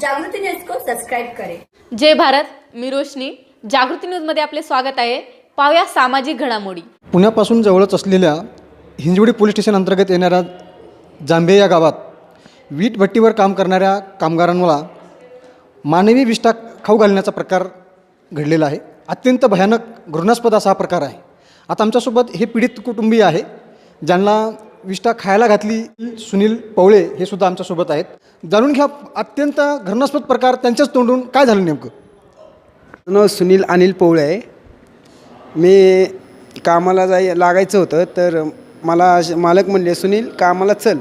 जागृति न्यूज को सब्सक्राइब करें। जय भारत मी रोशनी. जागृती न्यूजमध्ये आपले स्वागत आहे. पाहूया सामाजिक घडामोडी. पुण्यापासून जवळच असलेल्या हिंजवडी पोलीस स्टेशन अंतर्गत येणाऱ्या जांभे या गावात वीट भट्टीवर काम करणाऱ्या कामगारांना मानवी विष्ठा खाऊ घालण्याचा प्रकार घडलेला आहे. अत्यंत भयानक घृणास्पद असा हा प्रकार आहे. आता आमच्यासोबत हे पीडित कुटुंबीय आहे ज्यांना विष्ठा खायला घातली सुनील पवळे हे सुद्धा आमच्यासोबत आहेत. जाणून घ्या अत्यंत घृणास्पद प्रकार त्यांच्याच तोंडून काय झालं नेमकं? नाव सुनील अनिल पवळे. आहे मी कामाला जाय लागायचं होतं तर मला मालक म्हणले सुनील कामाला चल.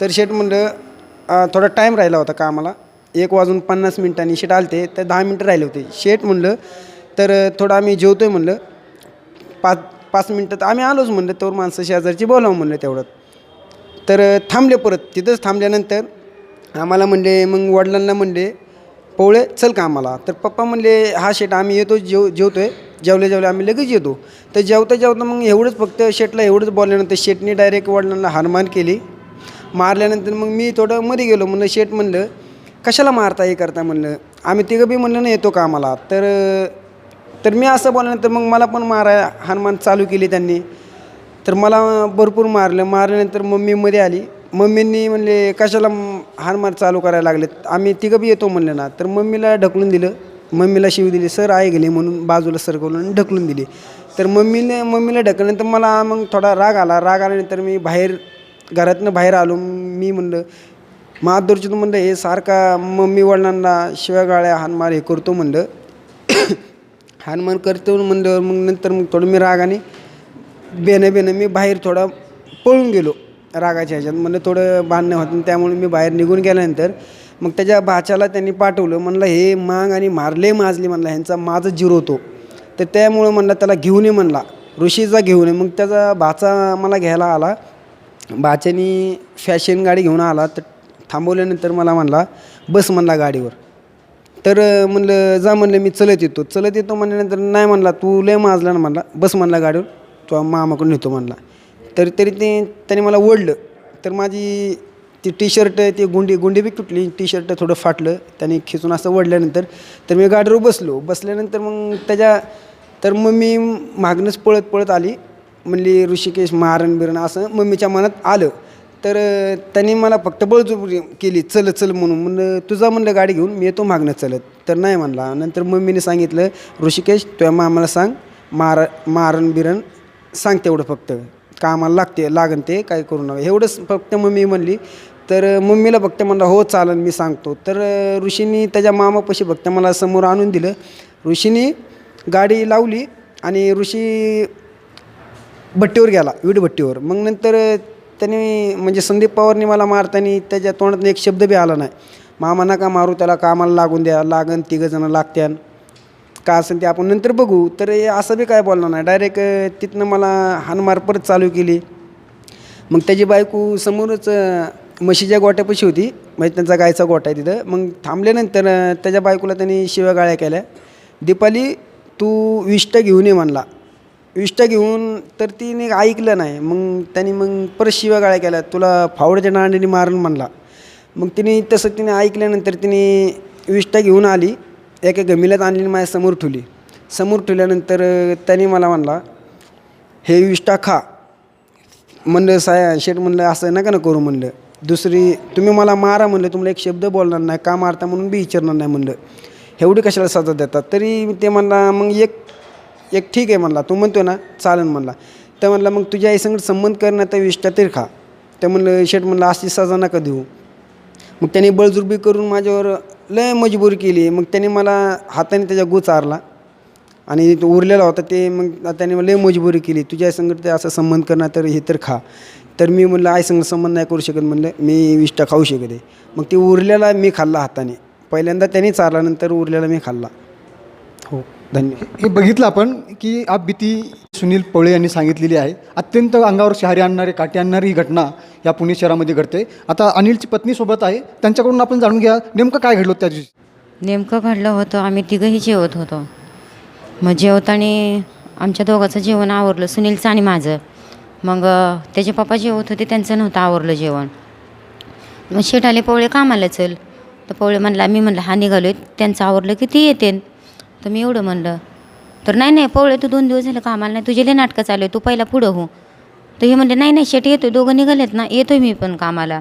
तर शेट म्हणलं थोडा टाईम राहिला होता कामाला. एक वाजून पन्नास मिनिटांनी शेट आलते तर दहा मिनटं राहिले होते. शेट म्हणलं तर थोडं आम्ही जेवतो आहे म्हणलं. पाच पाच मिनटात आम्ही आलोच म्हणलं तर माणसं शेजारची बोलावं म्हणलं तेवढं. तर थांबले परत. तिथंच थांबल्यानंतर आम्हाला म्हणले मग वडिलांना म्हणले पोवळे चल का आम्हाला? तर पप्पा म्हणले हा शेट आम्ही येतो जेव जेवतो आहे जेवले जेवले आम्ही लगेच येतो. तर जेवता जेवता मग एवढंच फक्त शेटला एवढंच बोलल्यानंतर शेटने डायरेक्ट वडिलांना हारमान केली. मारल्यानंतर मग मी थोडं मध्ये गेलो. म्हणलं शेट म्हणलं कशाला मारता हे करता म्हणलं? आम्ही तिघं बी म्हणलं ना येतो का आम्हाला? तर तर मी असं बोलल्यानंतर मग मला पण माराय हानमान चालू केली त्यांनी. तर मला भरपूर मारलं. मारल्यानंतर मम्मीमध्ये आली. मम्मींनी म्हणले कशाला हानमार चालू करायला लागले आम्ही तिघं बी येतो म्हणलं ना. तर मम्मीला ढकलून दिलं. मम्मीला शिव दिली. सर आहे गेले म्हणून बाजूला सरकवलं आणि ढकलून दिली. तर मम्मीने मम्मीला ढकलल्यानंतर मला मग थोडा राग आला. राग आल्यानंतर मी बाहेर घरातनं बाहेर आलो. मी म्हणलं महादुरचं म्हणलं हे सारखा मम्मी वडिलांना शिव्या गाळ्या हानमार हे करतो म्हणलं. हनुमान करतो म्हणल्यावर मग नंतर मग थोडं मी रागाने बेनं बेनं मी बाहेर थोडा पळून गेलो रागाच्या ह्याच्यात. म्हणलं थोडं बांधणं होतं त्यामुळे मी बाहेर निघून गेल्यानंतर मग त्याच्या भाच्याला त्यांनी पाठवलं. म्हणलं हे मांग आणि मारले माजली म्हणला ह्यांचा माझं जिरवतो तर त्यामुळं म्हणलं त्याला घेऊन ये म्हणला. ऋषीचा घेऊन ये. मग त्याचा भाचा मला घ्यायला आला. भाच्यानी फॅशन गाडी घेऊन आला. तर थांबवल्यानंतर मला म्हणला बस म्हणला गाडीवर. तर म्हणलं जा म्हणलं मी चलत येतो. चलत येतो म्हणल्यानंतर नाही म्हणला तू लय माजला ना म्हणला. बस म्हणला गाडीवर. तो मामाकडून नेतो म्हणला. तर तरी ते त्याने मला ओढलं. तर माझी ती टी शर्ट ती गुंडी गुंडी बी तुटली. टी शर्ट थोडं फाटलं. त्याने खिचून असं ओढल्यानंतर तर मी गाडीवर बसलो. बसल्यानंतर मग त्याच्या तर मग मी मागणंच पळत पळत आली. म्हणली ऋषिकेश मारण बिरण असं मम्मीच्या मनात आलं. तर त्यांनी मला फक्त बळजोबरी केली चल चल म्हणून. म्हणलं तुझा म्हणलं गाडी घेऊन मी येतो मागणं चलत. तर नाही म्हणला. नंतर मम्मीने सांगितलं ऋषिकेश तुझ्या मामाला सांग. मार मारण बिरण सांग तेवढं फक्त. कामाला लागते लागन ते काय करू नका. एवढंच फक्त मम्मी म्हणली. तर मम्मीला फक्त म्हणलं हो चालन मी सांगतो. तर ऋषीनी त्याच्या मामापाशी फक्त मला समोर आणून दिलं. ऋषीनी गाडी लावली आणि ऋषी भट्टीवर गेला विडभट्टीवर मग नंतर त्यांनी म्हणजे संदीप पवारनी मला मारताना त्याच्या तोंडातून एक शब्द बी आला नाही. मामा नका मारू त्याला कामाला लागून द्या लागन तिघंजणं लागत्यान. का असेल ते आपण नंतर बघू. तर असं बी काय बोलणार नाही. डायरेक्ट तिथनं मला हानमार परत चालू केली. मग त्याची बायको समोरच म्हशीच्या गोट्यापाशी होती. म्हणजे त्यांचा गायचा गोटा आहे तिथं. मग थांबल्यानंतर त्याच्या बायकोला त्यांनी शिव्या गाळ्या केल्या. दीपाली तू विष्ट घेऊन ये म्हणला. विष्टा घेऊन तर तिने ऐकलं नाही. मग त्यांनी मग परत शिव्या गाळ्या केल्या. तुला फावड्याच्या नांडीने मारून म्हणला. मग तिने तसं तिने ऐकल्यानंतर तिने विष्टा घेऊन आली. एका गमिल्यात आणली माझ्या माझ्यासमोर ठेवली. समोर ठेवल्यानंतर त्याने मला म्हणला हे विष्टा खा. म्हणलं साया शेठ म्हणलं असं नका ना करू म्हणलं. दुसरी तुम्ही मला मारा म्हणलं. तुम्हाला एक शब्द बोलणार नाही. का मारता म्हणून बी विचारणार नाही म्हणलं. एवढी कशाला सजा देतात? तरी ते म्हणला मग एक एक ठीक आहे म्हणला. तू म्हणतो ना चालन म्हणला. तर म्हणला मग तुझ्या आईसंगत संबंध करण्यात तर विष्टा तरी खा. तर म्हणलं शेठ म्हणलं अशी सजा नका देऊ. मग त्याने बळजुर्बी करून माझ्यावर लय मजबूर केली. मग त्याने मला हाताने त्याच्या गो चारला आणि तो उरलेला होता ते मग त्याने लय मजबुरी केली. तुझ्या आईसंगड ते असं संबंध करणार तर हे तर खा. तर मी म्हणलं आईसंग संबंध नाही करू शकत म्हणलं. मी विष्टा खाऊ शकते. मग ते उरलेला मी खाल्ला हाताने. पहिल्यांदा त्याने चारला नंतर उरलेला मी खाल्ला. धन्यवाद. हे बघितलं आपण की आप भीती सुनील पवळे यांनी सांगितलेली आहे अत्यंत अंगावर शहारी आणणारी काठी आणणारी ही घटना या पुणे शहरामध्ये घडते. आता अनिलची पत्नी सोबत आहे त्यांच्याकडून आपण जाणून घ्या नेमकं काय घडलं होतं त्या दिवशी? नेमकं घडलं होतं आम्ही तिघंही जेवत होतो. मग जेवताना आमच्या दोघांचं जेवण आवरलं सुनीलचं आणि माझं. मग त्याचे पप्पा जेवत होते त्यांचं नव्हतं आवरलं जेवण. मग शेटाले पोवळे कामाला चल. तर पवळे म्हणला मी म्हणलं हा निघालो आहे त्यांचं आवरलं की ती येते. तर मी एवढं म्हणलं तर नाही नाही पवळे तू दोन दिवस झालं कामाला नाही तुझे लय नाटकं चालू आहे तू पहिला पुढं हो. तर हे म्हणले नाही नाही शेट येतो दोघं निघालेत ना येतोय मी पण कामाला.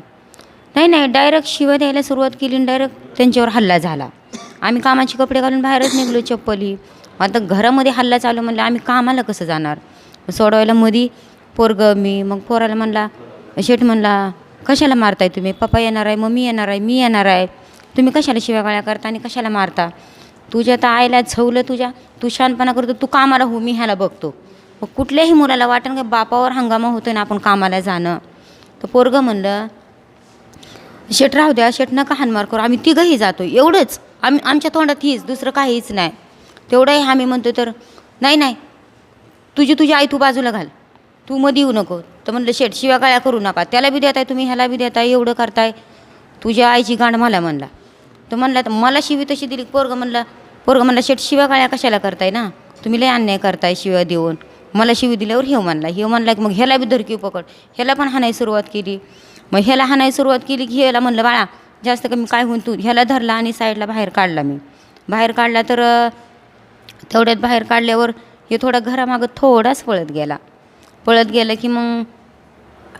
नाही नाही डायरेक्ट शिवाय द्यायला सुरुवात केली आणि डायरेक्ट त्यांच्यावर हल्ला झाला. आम्ही कामाचे कपडे घालून बाहेरच निघलो चप्पली. आता घरामध्ये हल्ला चालू म्हणलं आम्ही कामाला कसं जाणार? सोडवायला मधी पोरगं मी मग पोराला म्हणला शेठ म्हणला कशाला मारताय तुम्ही? पप्पा येणार आहे मम्मी येणार आहे मी येणार आहे. तुम्ही कशाला शिव्यागाळ्या करता आणि कशाला मारता? तुझ्या तर आईला झवलं तुझ्या. तू शानपणा करतो तू कामाला हो मी ह्याला बघतो. मग कुठल्याही मुलाला वाटेल का बापावर हंगामा होतो ना आपण कामाला जाणं. तर पोरगं म्हणलं शेट राहू द्या शेट नका हानमार करू आम्ही तिघंही जातो एवढंच. आम्ही आमच्या तोंडात हीच दुसरं काहीच नाही. तेवढंही आम्ही म्हणतो तर नाही नाही. तुझी तुझी आई तू बाजूला घाल. तू मध्ये येऊ नको. तर म्हणलं शेट शिव्या काळ्या करू नका. त्याला बी देताय तुम्ही ह्याला बी देताय एवढं करताय. तुझ्या आईची गांड मला म्हणला. तर म्हणला तर मला शिवी तशी दिली. पोरगं म्हणलं पोरगं म्हणला शेट शिव्या गाळ्या कशाला करताय ना? तुम्ही लय अन्याय करताय शिव्या देऊन. मला शिवी दिल्यावर हेव मानला हेव म्हणला की मग ह्याला बी धरकी पकड. ह्याला पण हाणायला सुरुवात केली. मग ह्याला हाणायला सुरुवात केली की ह्याला म्हणलं बाळा जास्त कमी काय होऊन तू? ह्याला धरला आणि साईडला बाहेर काढला मी. बाहेर काढला तर तेवढ्यात बाहेर काढल्यावर हे थोडा घरामागं थोडाच पळत गेला. पळत गेलं की मग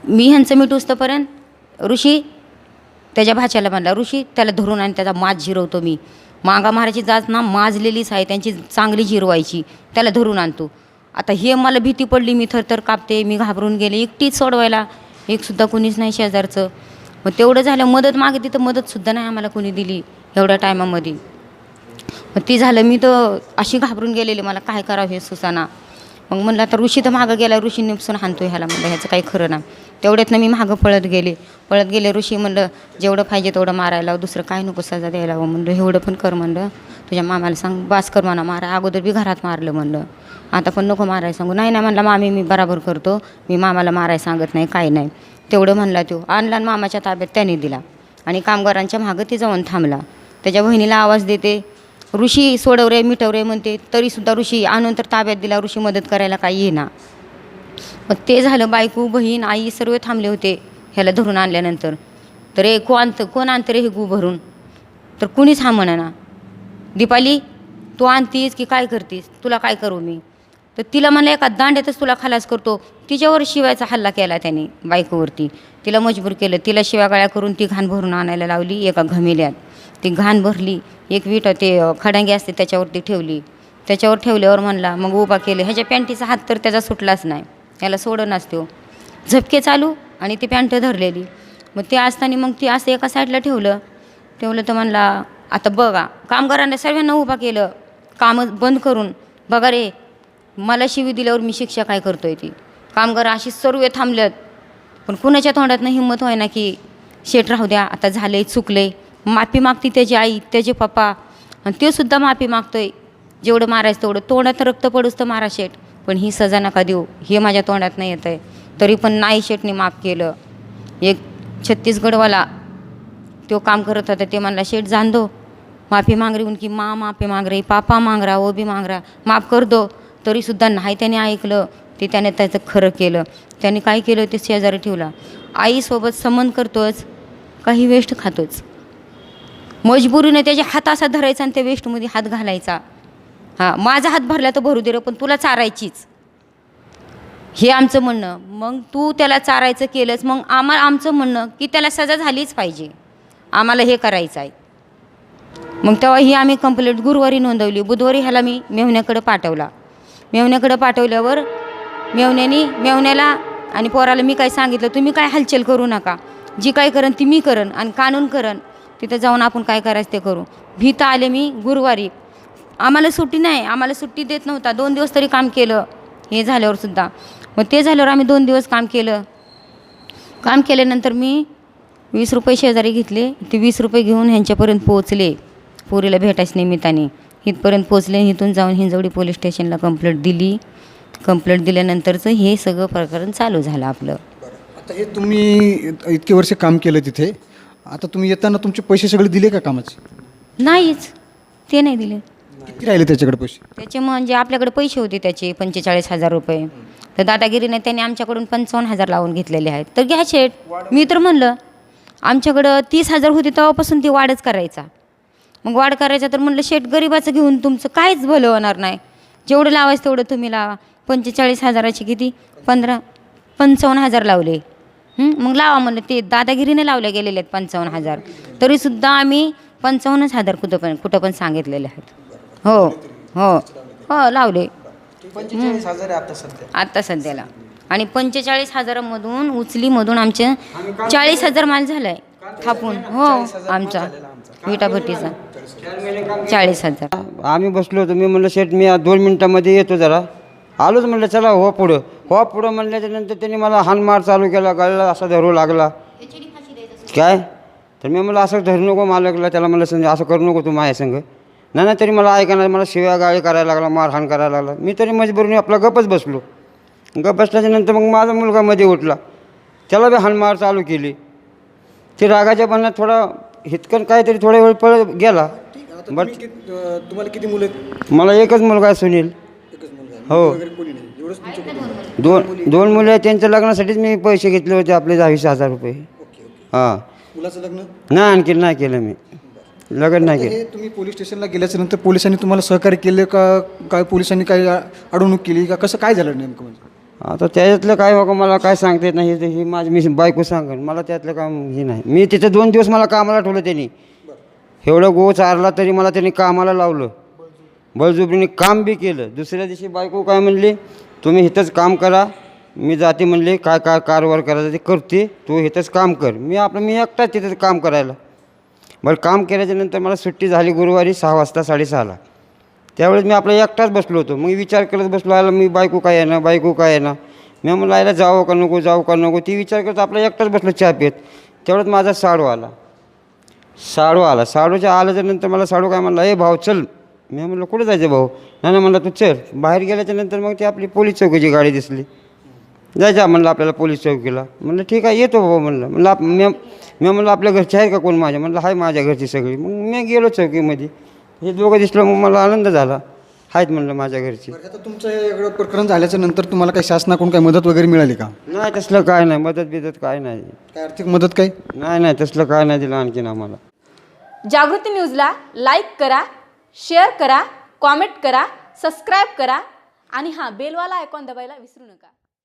मी ह्यांचं मीठ मिटूस्तपर्यंत ऋषी त्याच्या भाच्याला म्हणला ऋषी त्याला धरून आणि त्याचा मात जिरवतो मी. मागा मारायची जात ना माजलेलीच आहे त्यांची चांगली जिरवायची त्याला धरून आणतो. आता हे मला भीती पडली मी थरथर कापते मी घाबरून गेले एकटीच सोडवायला. एकसुद्धा कोणीच नाही शेजारचं. मग तेवढं झालं मदत मागितली तर मदतसुद्धा नाही आम्हाला कोणी दिली एवढ्या टायमामध्ये. मग ती झालं मी तर अशी घाबरून गेलेली मला काय करावं हे सुसाना? मग म्हणलं आता ऋषी तर मागं गेला ऋषी निपसून आणतो ह्याला. म्हणलं ह्याचं काही खरं नाही. तेवढ्यातनं मी मागं पळत गेले. पळत गेले ऋषी म्हणलं जेवढं पाहिजे तेवढं मारायला दुसरं काय नको सजा द्यायला म्हणलं एवढं पण कर म्हणलं. तुझ्या मामाला सांग बास कर म्हणा मारा. अगोदर बी घरात मारलं म्हणलं. आता पण नको मारायला सांगू. नाही नाही म्हणलं मामी मी बराबर करतो. मी मामाला मारायला सांगत नाही काय नाही. तेवढं म्हणला तो. आणला आणि मामाच्या ताब्यात त्याने दिला. आणि कामगारांच्या मागं ते जाऊन थांबला. त्याच्या बहिणीला आवाज देते ऋषी सोडवरे मिटवरे म्हणते तरीसुद्धा ऋषी आणून तर ताब्यात दिला ऋषी मदत करायला काही येईना. मग ते झालं बायको बहीण आई सर्व थांबले होते ह्याला धरून आणल्यानंतर. तर ए कोण आणतं कोण आणतं रे हे गू भरून? तर कुणीच हा म्हणा दीपाली तू आणतीस की काय करतीस? तुला काय करू मी? तर तिला म्हणलं एका दांड्यातच तुला खलास करतो. तिच्यावर शिवायचा हल्ला केला त्याने बायकोवरती. तिला मजबूर केलं. तिला शिवागाळ्या करून ती घाण भरून आणायला लावली एका घमेल्यात. ती घाण भरली एक विट ते खडांगी असते त्याच्यावरती ठेवली. त्याच्यावर ठेवल्यावर म्हणला मग उभा केलं. ह्याच्या पॅन्टीचा हात तर त्याचा सुटलाच नाही. याला सोडं तो झपके चालू आणि ती पॅन्ट धरलेली. मग ते असताना मग ती असं एका साईडला ठेवलं. ठेवलं तर म्हणला आता बघा कामगारांना सर्वांना उभा केलं. कामं बंद करून. बघा रे मला शिवी दिल्यावर मी शिक्षा काय करतोय ती? कामगार अशी सर्व थांबल्यात. पण कुणाच्या तोंडातनं हिंमत व्हायना की शेट राहू द्या आता झाले चुकले माफी मागते त्याची आई त्याचे पप्पा. आणि ते सुद्धा माफी मागतोय. जेवढं मारायचं तेवढं. तोंडात रक्त पडूस तर मारा शेट पण ही सजा नका देऊ. हे माझ्या तोंडात नाही येत आहे तरी पण नाही शेटने माफ केलं. एक छत्तीसगडवाला तो काम करत होता. ते म्हणला शेठ जाण दो. माफी मागरी रही उनकी माँ माफी मांग रही पापा मांगरा वो भी मांग रहा. माफ कर दो. तरीसुद्धा नाही त्याने ऐकलं. ते त्याने त्याचं खरं केलं. त्याने काय केलं? ते शेजारी ठेवला. आईसोबत संबंध करतोच काही वेस्ट खातोच मजबुरीने त्याच्या हात असा धरायचा आणि त्या वेस्टमध्ये हात घालायचा. हां माझा हात भरला तर भरू दे पण तुला चारायचीच. हे आमचं म्हणणं. मग तू त्याला चारायचं केलंच मग आम्हाला आमचं म्हणणं की त्याला सजा झालीच पाहिजे. आम्हाला हे करायचं आहे मग तेव्हा ही आम्ही कंप्लेंट गुरुवारी नोंदवली. बुधवारी ह्याला मी मेवण्याकडं पाठवला. मेवण्याकडं पाठवल्यावर मेवण्यानी मेवण्याला आणि पोराला मी काय सांगितलं? तुम्ही काय हालचाल करू नका. जी काय करन ती मी करन आणि कानून करन तिथं जाऊन आपण काय करायचं ते करू. भीत आले मी गुरुवारी. आम्हाला सुट्टी नाही. आम्हाला सुट्टी देत नव्हता. दोन दिवस तरी काम केलं. हे झाल्यावर सुद्धा. मग ते झाल्यावर आम्ही दोन दिवस काम केलं. काम केल्यानंतर मी वीस रुपये शेजारी घेतले. ते वीस रुपये घेऊन ह्यांच्यापर्यंत पोहोचले. पोरीला भेटायच निमित्ताने. इथपर्यंत पोचले इथून जाऊन हिंजवडी पोलीस स्टेशनला कंप्लेंट दिली. कंप्लेंट दिल्यानंतरचं हे सगळं प्रकरण चालू झालं आपलं. आता हे तुम्ही इतके वर्ष काम केलं तिथे. आता तुम्ही येताना तुमचे पैसे सगळे दिले का कामाचे? नाहीच. ते नाही दिले. किती राहिले त्याच्याकडे पैसे? त्याचे म्हणजे आपल्याकडे पैसे होते त्याचे पंचेचाळीस हजार रुपये. तर दादागिरीने त्यांनी आमच्याकडून पंचावन्न हजार लावून घेतलेले आहेत. तर घ्या शेट मी तर म्हणलं आमच्याकडं तीस हजार होते तेव्हापासून ती वाढच करायचा. मग वाढ करायचा तर म्हणलं शेट गरिबाचं घेऊन तुमचं काहीच भलं होणार नाही. जेवढं लावायचं तेवढं तुम्ही लावा. पंचेचाळीस हजाराचे किती? पंधरा पंचावन्न हजार लावले? मग लावा म्हणलं ते दादागिरीने लावले गेलेले आहेत पंचावन्न हजार. तरीसुद्धा आम्ही पंचावन्नच हजार कुठं पण कुठं पण सांगितलेले आहेत. हो हो. हो लावले. आहे आत्ता सध्याला. आणि पंचेचाळीस हजारामधून उचलीमधून आमचे चाळीस हजार माल झालाय. थापून. हो आमचा. विटाभट्टीचा चाळीस हजार आम्ही बसलो होतो. मी म्हणलं शेट मी दोन मिनटामध्ये येतो जरा. आलोच म्हणलं चला हो पुढं. हो पुढं म्हणल्याच्या नंतर त्यांनी मला हानमार चालू केला गळला असा धरू लागला. काय? तर मी म्हणलं असं धरू नको मालकला त्याला म्हणलं संजय असं करू नको तू माझ्या संग. नाही नाही तरी मला ऐकणार मला शिव्या गाळी करायला लागला मारहाण करायला लागला. मी तरी मजबुरीने आपला गपच बसलो. गप बसल्याच्या नंतर मग माझा मुलगा मध्ये उठला. त्याला बी हानमार चालू केली. ते रागाच्या बनण्यात थोडा हितकन काहीतरी थोडा वेळ पळ गेला. बट तुम्हाला किती मुलं मला एकच मुलगा आहे सुनील. हो. दोन दोन मुलं आहेत त्यांच्या लग्नासाठीच मी पैसे घेतले होते आपले दहावीस हजार रुपये. हां. मुलाचं लग्न? नाही आणखी नाही केलं मी. लग्न नाही केलं. हे तुम्ही पोलीस स्टेशनला गेल्याच्यानंतर पोलिसांनी तुम्हाला सहकार्य केले का काय पोलिसांनी काही अडवणूक केली का? कसं काय झालं नेमकं म्हणजे? आता त्याच्यातलं काय बघा मला काय सांगता येत नाही हे ही माझी मी बायको सांगेन. मला त्यातलं काम हे नाही. मी तिथे दोन दिवस मला कामाला ठेवलं त्यांनी. एवढं गो चारला तरी मला त्यांनी कामाला लावलं. बळजुबरीने काम बी केलं. दुसऱ्या दिवशी बायको काय म्हणली तुम्ही इथंच काम करा. मी जाते म्हणले काय काय कारभार करायचं ते करते. तू इथंच काम कर. मी आपलं मी एकटाच तिथं काम करायला. बरं काम केल्याच्यानंतर मला सुट्टी झाली गुरुवारी सहा वाजता साडेसहाला. त्यावेळेस मी आपला एकटाच बसलो होतो. मग विचार करत बसलो आला मी बायको काय येणार बायको काय येणार मी म्हणलं आयला जावं का नको जाऊ का नको. ती विचार करत आपला एकटाच बसलो चहा पेत. तेवढ्यात माझा साडू आला. साडू आला. साडूच्या आल्याच्यानंतर मला साडू काय म्हणला ए भाव चल. मी म्हणलं कुठं जायचं भाऊ? नाही नाही म्हणलं तू चल. बाहेर गेल्याच्यानंतर मग ती आपली पोलीस चौकीची गाडी दिसली. जायचं म्हणलं आपल्याला पोलीस चौकीला. म्हणलं ठीक आहे येतो भाऊ म्हणलं. म्हणलं आप मी मी म्हणलं आपल्या घरचे आहे का कोण माझ्या? म्हणलं आहे माझ्या घरची सगळी. मग मी गेलो चौकीमध्ये. हे दोघं दिसलं मग मला आनंद झाला. आहेत म्हणलं माझ्या घरची. आता तुमचं हे एवढं प्रकरण झाल्याच्यानंतर तुम्हाला काही शासनाकडून काही मदत वगैरे मिळाली का? नाही तसलं काय नाही. मदत बिदत काय नाही. काय आर्थिक मदत काही? नाही नाही तसलं काय नाही दिलं आणखीन आम्हाला. जागृती न्यूजला लाईक करा शेअर करा कॉमेंट करा सबस्क्राईब करा आणि हां बेलवाला आयकॉन दबायला विसरू नका.